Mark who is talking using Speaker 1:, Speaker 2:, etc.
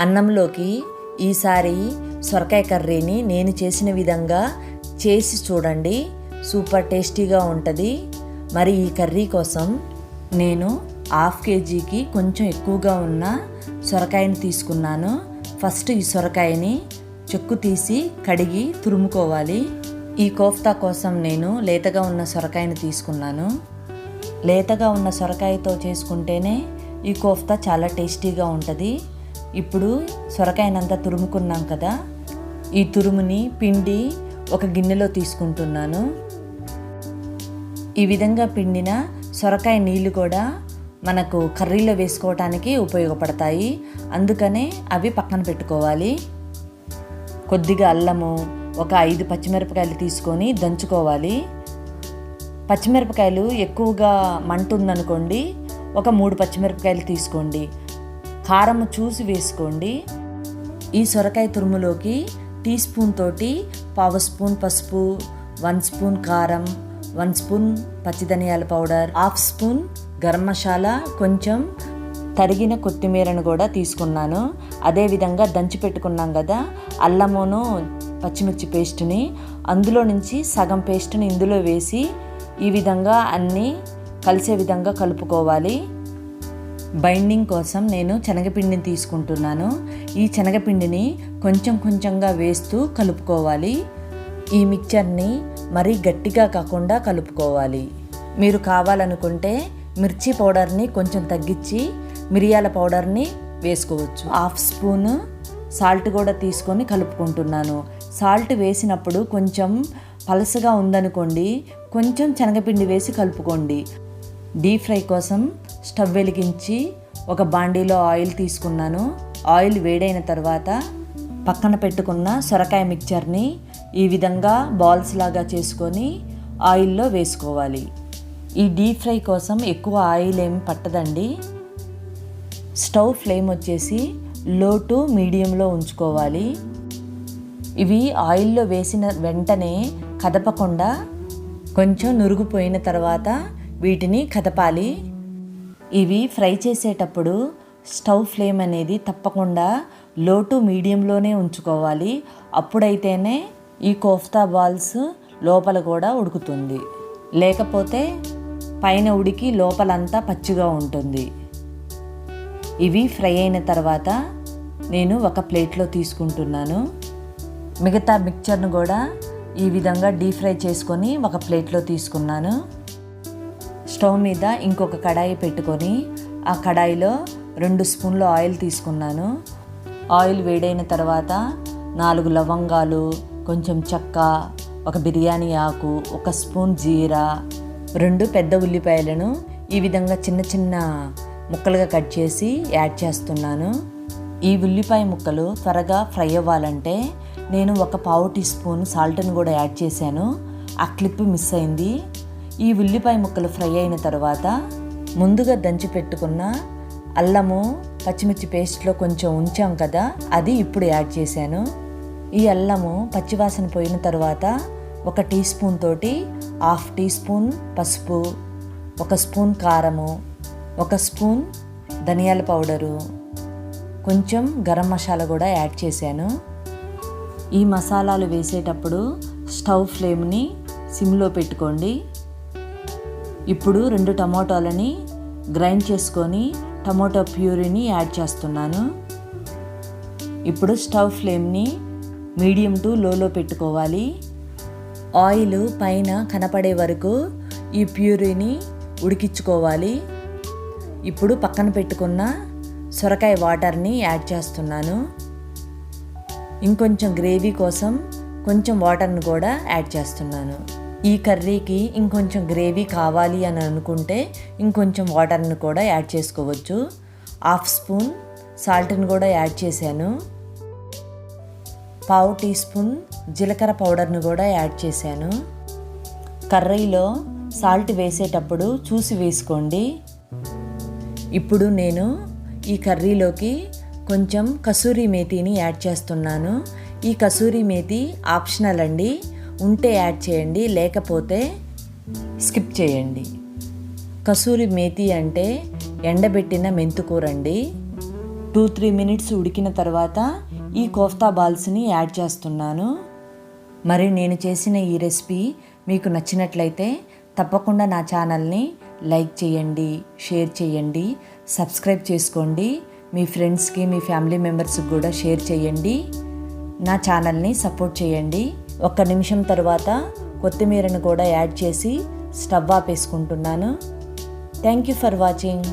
Speaker 1: అన్నంలోకి ఈసారి సొరకాయ కర్రీని నేను చేసిన విధంగా చేసి చూడండి. సూపర్ టేస్టీగా ఉంటుంది. మరి ఈ కర్రీ కోసం నేను హాఫ్ కేజీకి కొంచెం ఎక్కువగా ఉన్న సొరకాయని తీసుకున్నాను. ఫస్ట్ ఈ సొరకాయని చెక్కు తీసి కడిగి తురుముకోవాలి. ఈ కోఫ్తా కోసం నేను లేతగా ఉన్న సొరకాయని తీసుకున్నాను. లేతగా ఉన్న సొరకాయతో చేసుకుంటేనే ఈ కోఫ్తా చాలా టేస్టీగా ఉంటుంది. ఇప్పుడు సొరకాయనంతా తురుముకున్నాం కదా ఈ తురుముని పిండి ఒక గిన్నెలో తీసుకుంటున్నాను. ఈ విధంగా పిండిన సొరకాయ నీళ్ళు కూడా మనకు కర్రీలో వేసుకోవటానికి ఉపయోగపడతాయి. అందుకనే అవి పక్కన పెట్టుకోవాలి. కొద్దిగా అల్లము ఒక ఐదు పచ్చిమిరపకాయలు తీసుకొని దంచుకోవాలి. పచ్చిమిరపకాయలు ఎక్కువగా మంట ఉందనుకోండి ఒక మూడు పచ్చిమిరపకాయలు తీసుకోండి. కారము చూసి వేసుకోండి. ఈ సొరకాయ తురుములోకి టీ స్పూన్ తోటి పావు స్పూన్ పసుపు వన్ స్పూన్ కారం one spoon పచ్చిధనియాల powder half spoon garam masala కొంచెం తరిగిన కొత్తిమీరను కూడా తీసుకున్నాను. అదేవిధంగా దంచి పెట్టుకున్నాం కదా అల్లమును పచ్చిమిర్చి పేస్ట్ని అందులో నుంచి సగం పేస్ట్ని ఇందులో వేసి ఈ విధంగా అన్నీ కలిసే విధంగా కలుపుకోవాలి. బైండింగ్ కోసం నేను శనగపిండిని తీసుకుంటున్నాను. ఈ శనగపిండిని కొంచెం కొంచెంగా వేస్తూ కలుపుకోవాలి. ఈ మిక్చర్ని మరీ గట్టిగా కాకుండా కలుపుకోవాలి. మీరు కావాలనుకుంటే మిర్చి పౌడర్ని కొంచెం తగ్గించి మిరియాల పౌడర్ని వేసుకోవచ్చు. హాఫ్ స్పూన్ సాల్ట్ కూడా తీసుకొని కలుపుకుంటున్నాను. సాల్ట్ వేసినప్పుడు కొంచెం పలసగా ఉందనుకోండి కొంచెం శనగపిండి వేసి కలుపుకోండి. డీప్ ఫ్రై కోసం స్టవ్ వెలిగించి ఒక బాండీలో ఆయిల్ తీసుకున్నాను. ఆయిల్ వేడైన తర్వాత పక్కన పెట్టుకున్న సొరకాయ మిక్చర్ని ఈ విధంగా బాల్స్ లాగా చేసుకొని ఆయిల్లో వేసుకోవాలి. ఈ డీప్ ఫ్రై కోసం ఎక్కువ ఆయిల్ ఏమి పట్టదండి. స్టవ్ ఫ్లేమ్ వచ్చేసి లో టు మీడియంలో ఉంచుకోవాలి. ఇవి ఆయిల్లో వేసిన వెంటనే కదపకుండా కొంచెం నురుగుపోయిన తర్వాత వీటిని కదపాలి. ఇవి ఫ్రై చేసేటప్పుడు స్టవ్ ఫ్లేమ్ అనేది తప్పకుండా లో టు మీడియంలోనే ఉంచుకోవాలి. అప్పుడైతేనే ఈ కోఫ్తా బాల్స్ లోపల కూడా ఉడుకుతుంది. లేకపోతే పైన ఉడికి లోపలంతా పచ్చిగా ఉంటుంది. ఇవి ఫ్రై అయిన తర్వాత నేను ఒక ప్లేట్లో తీసుకుంటున్నాను. మిగతా మిక్చర్ను కూడా ఈ విధంగా డీప్ ఫ్రై చేసుకొని ఒక ప్లేట్లో తీసుకున్నాను. స్టవ్ మీద ఇంకొక కడాయి పెట్టుకొని ఆ కడాయిలో రెండు స్పూన్లు ఆయిల్ తీసుకున్నాను. ఆయిల్ వేడైన తర్వాత నాలుగు లవంగాలు కొంచెం చెక్క ఒక బిర్యానీ ఆకు ఒక స్పూన్ జీరా రెండు పెద్ద ఉల్లిపాయలను ఈ విధంగా చిన్న చిన్న ముక్కలుగా కట్ చేసి యాడ్ చేస్తున్నాను. ఈ ఉల్లిపాయ ముక్కలు త్వరగా ఫ్రై అవ్వాలంటే నేను ఒక పావు టీ స్పూన్ సాల్ట్ని కూడా యాడ్ చేశాను. ఆ క్లిప్ మిస్ అయింది. ఈ ఉల్లిపాయ ముక్కలు ఫ్రై అయిన తర్వాత ముందుగా దంచి పెట్టుకున్న అల్లము పచ్చిమిర్చి పేస్ట్లో కొంచెం ఉంచాం కదా అది ఇప్పుడు యాడ్ చేశాను. ఈ అల్లము పచ్చివాసన పోయిన తర్వాత ఒక టీ స్పూన్ తోటి హాఫ్ టీ స్పూన్ పసుపు ఒక స్పూన్ కారము ఒక స్పూన్ ధనియాల పౌడరు కొంచెం గరం మసాలా కూడా యాడ్ చేశాను. ఈ మసాలాలు వేసేటప్పుడు స్టవ్ ఫ్లేమ్ని సిమ్లో పెట్టుకోండి. ఇప్పుడు రెండు టమోటాలని గ్రైండ్ చేసుకొని టమాటో ప్యూరీని యాడ్ చేస్తున్నాను. ఇప్పుడు స్టవ్ ఫ్లేమ్ని మీడియం టు లోలో పెట్టుకోవాలి. ఆయిల్ పైన కనపడే వరకు ఈ ప్యూరీని ఉడికించుకోవాలి. ఇప్పుడు పక్కన పెట్టుకున్న సొరకాయ వాటర్ని యాడ్ చేస్తున్నాను. ఇంకొంచెం గ్రేవీ కోసం కొంచెం వాటర్ని కూడా యాడ్ చేస్తున్నాను. ఈ కర్రీకి ఇంకొంచెం గ్రేవీ కావాలి అని అనుకుంటే ఇంకొంచెం వాటర్ని కూడా యాడ్ చేసుకోవచ్చు. హాఫ్ స్పూన్ సాల్ట్ని కూడా యాడ్ చేశాను. పావు టీ స్పూన్ జీలకర్ర పౌడర్ని కూడా యాడ్ చేశాను. కర్రీలో సాల్ట్ వేసేటప్పుడు చూసి వేసుకోండి. ఇప్పుడు నేను ఈ కర్రీలోకి కొంచెం కసూరి మేతిని యాడ్ చేస్తున్నాను. ఈ కసూరి మేతి ఆప్షనల్ అండి. ఉంటే యాడ్ చేయండి లేకపోతే స్కిప్ చేయండి. కసూరి మేతి అంటే ఎండబెట్టిన మెంతుకూరండి టూ త్రీ మినిట్స్ ఉడికిన తర్వాత ఈ కోఫ్తా బాల్స్ని యాడ్ చేస్తున్నాను. మరి నేను చేసిన ఈ రెసిపీ మీకు నచ్చినట్లయితే తప్పకుండా నా ఛానల్ని లైక్ చేయండి షేర్ చేయండి సబ్స్క్రైబ్ చేసుకోండి మీ ఫ్రెండ్స్కి మీ ఫ్యామిలీ మెంబర్స్కి కూడా షేర్ చేయండి నా ఛానల్ని సపోర్ట్ చేయండి. ఒక్క నిమిషం తర్వాత కొత్తిమీరను కూడా యాడ్ చేసి stove ఆపేసుకుంటున్నాను. Thank you for watching